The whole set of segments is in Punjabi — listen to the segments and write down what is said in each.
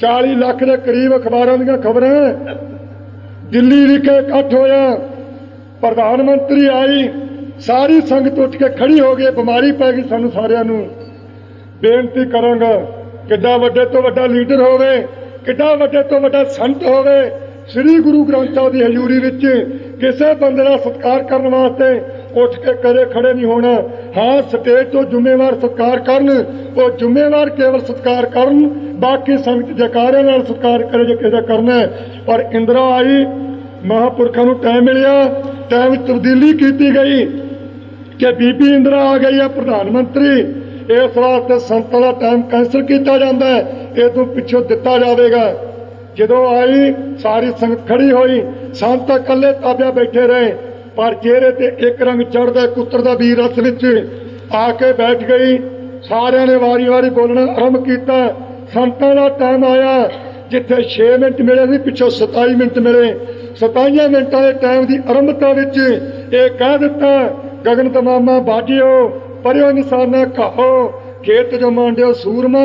40 ਲੱਖ ਦੇ ਕਰੀਬ ਅਖਬਾਰਾਂ ਦੀਆਂ ਖਬਰਾਂ। ਦਿੱਲੀ ਵਿਖੇ ਇਕੱਠ ਹੋਇਆ। ਪ੍ਰਧਾਨ ਮੰਤਰੀ ਆਈ। ਸਾਰੀ ਸੰਗਤ ਉੱਠ ਕੇ ਖੜੀ ਹੋ ਗਈ। ਬਿਮਾਰੀ ਪੈ ਗਈ ਸਾਨੂੰ ਸਾਰਿਆਂ ਨੂੰ। ਬੇਨਤੀ ਕਰਾਂਗਾ, ਕਿੱਡਾ ਵੱਡੇ ਤੋਂ ਵੱਡਾ ਲੀਡਰ ਹੋਵੇ, ਕਿੱਡਾ ਵੱਡੇ ਤੋਂ ਵੱਡਾ ਸੰਤ ਹੋਵੇ, ਸ੍ਰੀ ਗੁਰੂ ਗ੍ਰੰਥ ਸਾਹਿਬ ਦੀ ਹਜ਼ੂਰੀ ਵਿੱਚ ਕਿਸੇ ਬੰਦੇ ਦਾ ਸਤਿਕਾਰ ਕਰਨ ਵਾਸਤੇ ਉੱਠ ਕੇ ਕਦੇ ਖੜੇ ਨਹੀਂ ਹੋਣਾ। ਹਾਂ, ਸਟੇਜ ਤੋਂ ਜ਼ਿੰਮੇਵਾਰ ਸਤਿਕਾਰ ਕਰਨ, ਉਹ ਜ਼ਿੰਮੇਵਾਰ ਕੇਵਲ ਸਤਿਕਾਰ ਕਰਨ ਬਾਕੀ ਸੰਗਤ ਜਕਾਰਿਆਂ ਨਾਲ ਸਤਿਕਾਰ ਕਰੇ ਜੇ ਕਿਸੇ ਦਾ ਕਰਨਾ ਪਰ ਇੰਦਰਾ ਆਈ, ਮਹਾਪੁਰਖਾਂ ਨੂੰ ਟਾਈਮ ਮਿਲਿਆ। ਟਾਈਮ ਤਬਦੀਲੀ ਕੀਤੀ ਗਈ ਕਿ ਬੀਬੀ ਇੰਦਰਾ ਆ ਗਈ ਹੈ, ਪ੍ਰਧਾਨ ਮੰਤਰੀ। ਇਸ ਵਾਸਤੇ ਸੰਤਾਂ ਦਾ ਟਾਈਮ ਕੈਂਸਲ ਕੀਤਾ ਜਾਂਦਾ ਹੈ। ਇਹ ਤੋਂ ਪਿੱਛੋਂ ਦਿੱਤਾ ਜਾਵੇਗਾ। ਜਦੋਂ ਆਈ, ਸਾਰੀ ਸੰਗਤ ਖੜੀ ਹੋਈ। ਸੰਤ ਇਕੱਲੇ ਤਾਬਿਆ ਬੈਠੇ ਰਹੇ। ਪਰ ਚਿਹਰੇ ਤੇ ਇੱਕ ਰੰਗ ਚੜਦਾ ਕੁੱਤਰ ਦਾ ਵੀਰ ਰਸ ਵਿੱਚ ਆ ਕੇ ਬੈਠ ਗਈ। ਸਾਰਿਆਂ ਨੇ ਵਾਰੀ-ਵਾਰੀ ਬੋਲਣਾ ਆਰੰਭ ਕੀਤਾ। ਸੰਤਾਂ ਦਾ ਟਾਈਮ ਆਇਆ। ਜਿੱਥੇ 6 ਮਿੰਟ ਮਿਲੇ ਸੀ, ਪਿੱਛੋਂ 27 ਮਿੰਟ ਮਿਲੇ। 27 ਮਿੰਟਾਂ ਦੇ ਟਾਈਮ ਦੀ ਆਰੰਭਤਾ ਵਿੱਚ ਇਹ ਕਹਿ ਦਿੱਤਾ, ਗਗਨ ਤਮਾਮਾ ਬਾਜਿਓ, ਪਰਿਓ ਨਿਸ਼ਾਨਾ ਕਹੋ ਖੇਤ ਜੋ ਮਾਂਡਿਓ ਸੂਰਮਾ,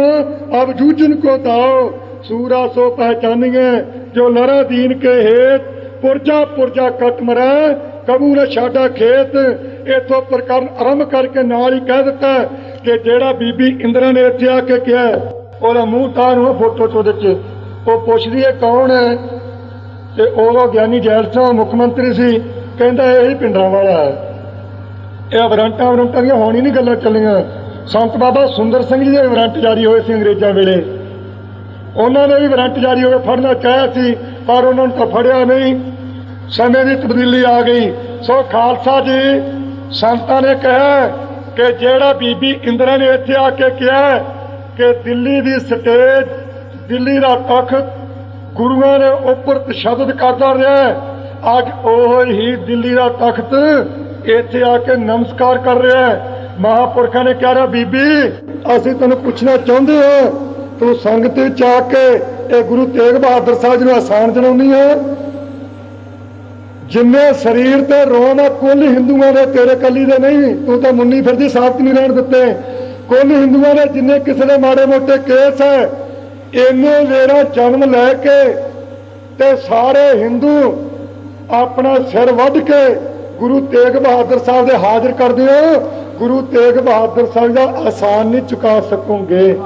ਅਬ ਜੂਜਨ ਕੋ ਦਾਓ ਸੂਰਾ ਸੋ ਪਹਿਚਾਨੀਏ ਜੋ ਲੜਾ ਦੀਨ ਕੇ ਹੇਤ, ਪੁਰਜਾ ਪੁਰਜਾ ਕਟ ਮਰੈ ਕਬੂ ਨ ਛਾਡਾ ਖੇਤ। ਇਥੋਂ ਪ੍ਰਕਰਨ ਆਰੰਭ ਕਰਕੇ ਨਾਲ ਹੀ ਕਹਿ ਦਿੱਤਾ ਕਿ ਜਿਹੜਾ ਬੀਬੀ ਇੰਦਰਾ ਨੇ ਇੱਥੇ ਆ ਕੇ ਕਿਹਾ ਉਹਦਾ ਮੂੰਹ ਤਾਂ ਨੂੰ ਫੋਟੋ ਚ ਉਹਦੇ ਉਹ ਪੁੱਛਦੀ ਹੈ, ਕੌਣ ਹੈ? ਤੇ ਉਹ ਗਿਆਨੀ ਜੈਲ ਸਿੰਘ ਮੁੱਖ ਮੰਤਰੀ ਸੀ, ਕਹਿੰਦਾ, ਇਹ ਹੀ ਪਿੰਡਾਂ ਵਾਲਾ ਹੈ। ਇਹ ਵਰੰਟਾਂ ਵਰੰਟਾਂ ਦੀਆਂ ਹੋਣੀ ਨਹੀਂ ਗੱਲਾਂ ਚੱਲੀਆਂ। ਸੰਤ ਬਾਬਾ ਸੁੰਦਰ ਸਿੰਘ ਜੀ ਦੇ ਵਾਰੰਟ ਜਾਰੀ ਹੋਏ ਸੀ ਅੰਗਰੇਜ਼ਾਂ ਵੇਲੇ। ਉਹਨਾਂ ਨੇ ਵੀ ਵਾਰੰਟ ਜਾਰੀ ਹੋਏ, ਫੜਨਾ ਚਾਹਿਆ ਸੀ, ਪਰ ਉਹਨਾਂ ਨੂੰ ਤਾਂ ਫੜਿਆ ਨਹੀਂ। ਸਮੇਂ ਦੀ ਤਬਦੀਲੀ ਆ ਗਈ। ਸੋ ਖਾਲਸਾ ਜੀ, ਸੰਤਾਂ ਨੇ ਕਿਹਾ ਕਿ ਜਿਹੜਾ ਬੀਬੀ ਇੰਦਰਾ ਨੇ ਇੱਥੇ ਆ ਕੇ ਕਿਹਾ ਕਿ ਦਿੱਲੀ ਦੀ ਸਟੇਜ, ਦਿੱਲੀ ਦਾ ਤਖਤ ਗੁਰੂਆਂ ਦੇ ਉੱਪਰ ਤਸ਼ੱਦਦ ਕਰਦਾ ਰਿਹਾ ਅੱਜ ਉਹ ਹੀ ਦਿੱਲੀ ਦਾ ਤਖਤ ਇੱਥੇ ਆ ਕੇ ਨਮਸਕਾਰ ਕਰ ਰਿਹਾ ਹੈ। ਮਹਾਪੁਰਖਾਂ ਨੇ ਕਿਹਾ ਬੀਬੀ, ਅਸੀਂ ਤੈਨੂੰ ਪੁੱਛਣਾ ਚਾਹੁੰਦੇ ਹਾਂ, ਤੂੰ ਸੰਗਤ ਵਿੱਚ ਆ ਕੇ ਇਹ ਗੁਰੂ ਤੇਗ ਬਹਾਦਰ ਸਾਹਿਬ ਜੀ ਨੂੰ ਆਸਾਨ ਜਣਾਉਣੀ ਹੈ। ਜਿੰਨੇ ਸਰੀਰ ਤੇ ਰੋਮ ਆ ਕੁੱਲ ਹਿੰਦੂਆਂ ਦੇ ਤੇਰੇ ਕੱਲੀ ਦੇ ਨਹੀਂ, ਤੂੰ ਤਾਂ ਮੁੰਨੀ ਫਿਰਦੀ ਸਾਬਤ ਨਹੀਂ ਰਹਿਣ ਦਿੱਤੇ। ਕੁੱਲ ਹਿੰਦੂਆਂ ਦੇ ਜਿੰਨੇ ਕਿਸੇ ਦੇ ਮਾੜੇ ਮੋਟੇ ਕੇਸ ਹੈ, ਇਹਨੇ ਵੇਰਾ ਜਨਮ ਲੈ ਕੇ ਤੇ ਸਾਰੇ ਹਿੰਦੂ ਆਪਣਾ ਸਿਰ ਵੱਢ ਕੇ ਗੁਰੂ ਤੇਗ ਬਹਾਦਰ ਸਾਹਿਬ ਦੇ ਹਾਜ਼ਰ ਕਰ ਦਿਓ। ਗੁਰੂ ਤੇਗ ਬਹਾਦਰ ਸਾਹਿਬ ਦਾ ਆਸਾਨ ਨਹੀਂ ਚੁਕਾ ਸਕੋਗੇ।